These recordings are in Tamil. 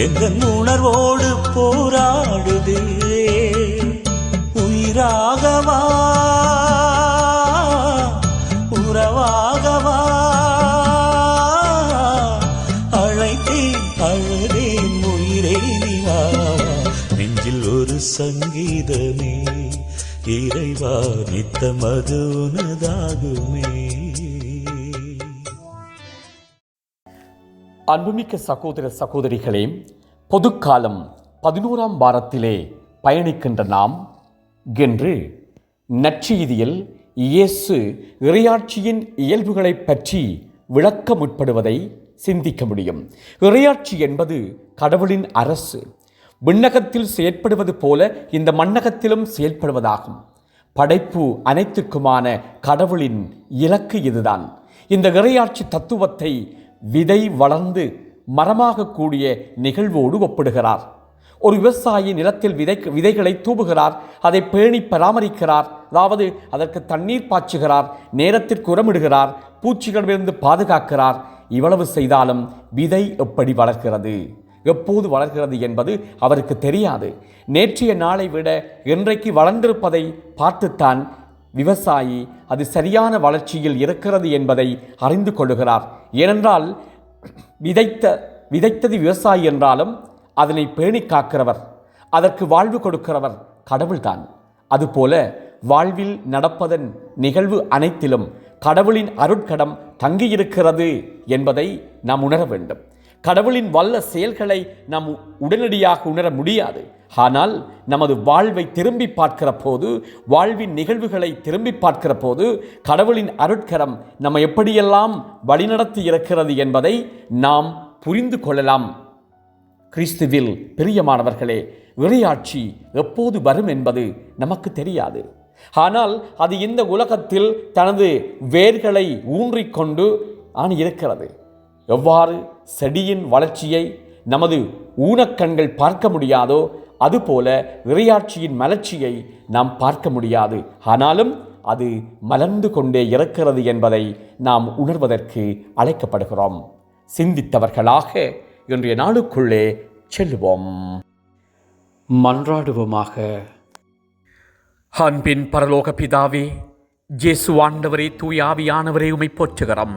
எந்த உணர்வோடு போராடுதே? உயிராகவா? உறவாகவா? அழைத்தேன் அழுதேன் உயிரே நிவாவா நெஞ்சில் ஒரு சங்கீதமே இறைவா நித்தமது உனதாகுமே. அன்புமிக்க சகோதர சகோதரிகளே பொதுக்காலம் பதினோராம் வாரத்திலே பயணிக்கின்ற நாம் என்று நற்செய்தியில் இயேசு இறையாட்சியின் இயல்புகளைப் பற்றி விளக்க முற்படுவதை சிந்திக்க முடியும். இறையாட்சி என்பது கடவுளின் அரசு. விண்ணகத்தில் செயற்படுவது போல இந்த மண்ணகத்திலும் செயல்படுவதாகும் படைப்பு அனைத்துக்குமான கடவுளின் இலக்கு இதுதான். இந்த இறையாட்சி தத்துவத்தை விதை வளர்ந்து மரமாகக்கூடிய நிகழ்வோடு ஒப்பிடுகிறார். ஒரு விவசாயி நிலத்தில் விதை விதைகளை தூவுகிறார் அதை பேணி பராமரிக்கிறார் அதாவது அதற்கு தண்ணீர் பாய்ச்சுகிறார் நேரத்திற்கு உரமிடுகிறார் பூச்சிகளிலிருந்து பாதுகாக்கிறார். இவ்வளவு செய்தாலும் விதை எப்படி வளர்கிறது? எப்போது வளர்கிறது என்பது அவருக்கு தெரியாது. நேற்றைய நாளை விட இன்றைக்கு வளர்ந்திருப்பதை பார்த்துத்தான் விவசாயி அது சரியான வளர்ச்சியில் இருக்கிறது என்பதை அறிந்து கொள்கிறார் ஏனென்றால் விதைத்த விதைத்தது விவசாயி என்றாலும் அதனை பேணி காக்கிறவர் அதற்கு வாழ்வு கொடுக்கிறவர் கடவுள்தான். அதுபோல வாழ்வில் நடப்பதன் நிகழ்வு அனைத்திலும் கடவுளின் அருட்கடம் தங்கியிருக்கிறது என்பதை நாம் உணர வேண்டும். கடவுளின் வல்ல செயல்களை நாம் உடனடியாக உணர முடியாது. ஆனால் நமது வாழ்வை திரும்பி பார்க்கிற போது வாழ்வின் நிகழ்வுகளை திரும்பி பார்க்கிற போது கடவுளின் அருட்கரம் நம்ம எப்படியெல்லாம் வழிநடத்தி இருக்கிறது என்பதை நாம் புரிந்து கொள்ளலாம். கிறிஸ்துவில் பிரியமானவர்களே இறையாட்சி எப்போது வரும் என்பது நமக்கு தெரியாது. ஆனால் அது இந்த உலகத்தில் தனது வேர்களை ஊன்றிக்கொண்டு ஆன இருக்கிறது எவ்வாறு செடியின் வளர்ச்சியை நமது ஊனக்கண்கள் பார்க்க முடியாதோ அதுபோல இறையாட்சியின் மலர்ச்சியை நாம் பார்க்க முடியாது. ஆனாலும் அது மலர்ந்து கொண்டே இருக்கிறது என்பதை நாம் உணர்வதற்கு அழைக்கப்படுகிறோம். சிந்தித்தவர்களாக இன்றைய நாளுக்குள்ளே செல்லுவோம். மன்றாடுவோமாக. அன்பின் பரலோக பிதாவே ஜேசு ஆண்டவரே தூயாவியானவரே உமை போற்றுகிறோம்.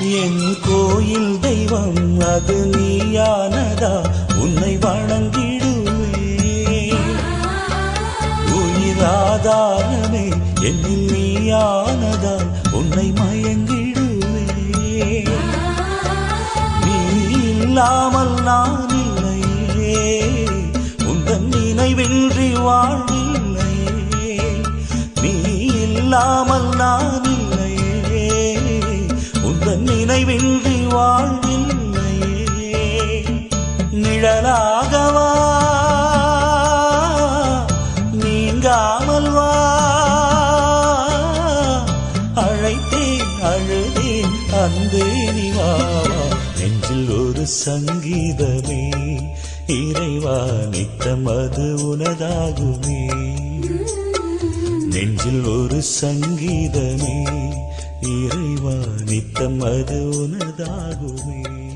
என் கோயில் தெய்வம் அது நீயானதா? உன்னை வணங்கிடுவே உயிராதாரமே என்னில் நீயானதா? உன்னை மயங்கிடுவே நீ இல்லாமல் நான் இல்லையே. உந்தன் நினைவின்றி வாழ்வில்லையே. நீ இல்லாமல் நான் உந்தன் நினைவின்றி வாழ்வில்லையே. நிழலாகவா? நீங்காமல் வா. அழைத்தேன் அழுதேன் அன்பே நிவாவா நெஞ்சில் ஒரு சங்கீதமே இறைவா நித்தம் அது உனதாகுமே. நெஞ்சில் ஒரு சங்கீதமே இறைவா நித்தம் அது உனதாகுமே.